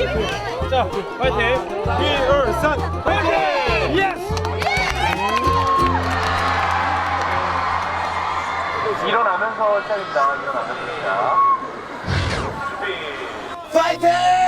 자, 파이팅. 1, 2, 3, 파이팅! 예스! 일어나면서 시작입니다. 일어나면서 시작. 파이팅! 파이팅!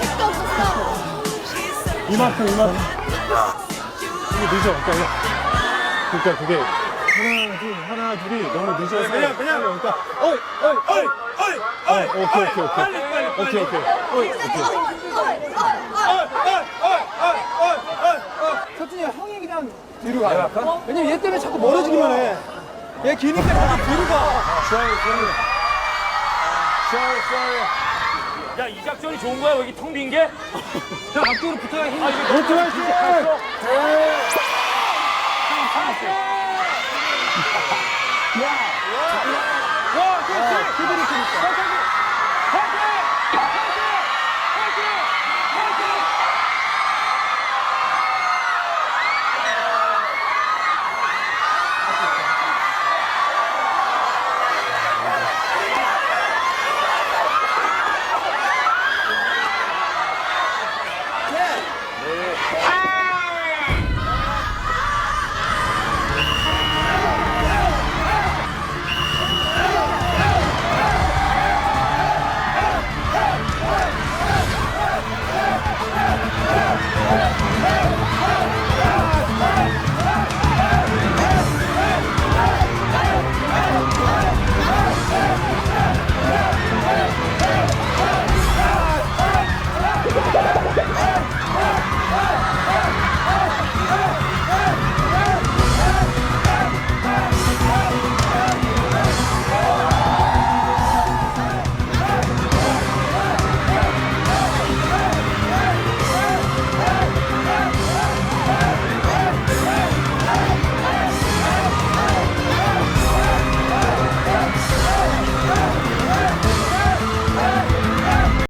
택도 없었어. 이만큼, 이만큼. 이게 늦어. 그러니까, 그러니까 그게 하나, 둘, 하나, 둘이 너무 늦어서. 그냥, 그냥. 그러니까, 어이, 어이, 어이, 어이, 어이. 오케이, 오케이, 오케이. 빨리, 빨리, 오케이, 오케이. 어이, 오케이. 서준이 형이 그냥 뒤로 가요. 왜냐면 얘 때문에 자꾸 멀어지기만 해. 얘 기니까 자꾸 뒤로 가. 야, 이 작전이 좋은 거야? 여기 텅 빈 게? 앞쪽으로 붙어야 힘이. 할수 있어. 와, 그렇지.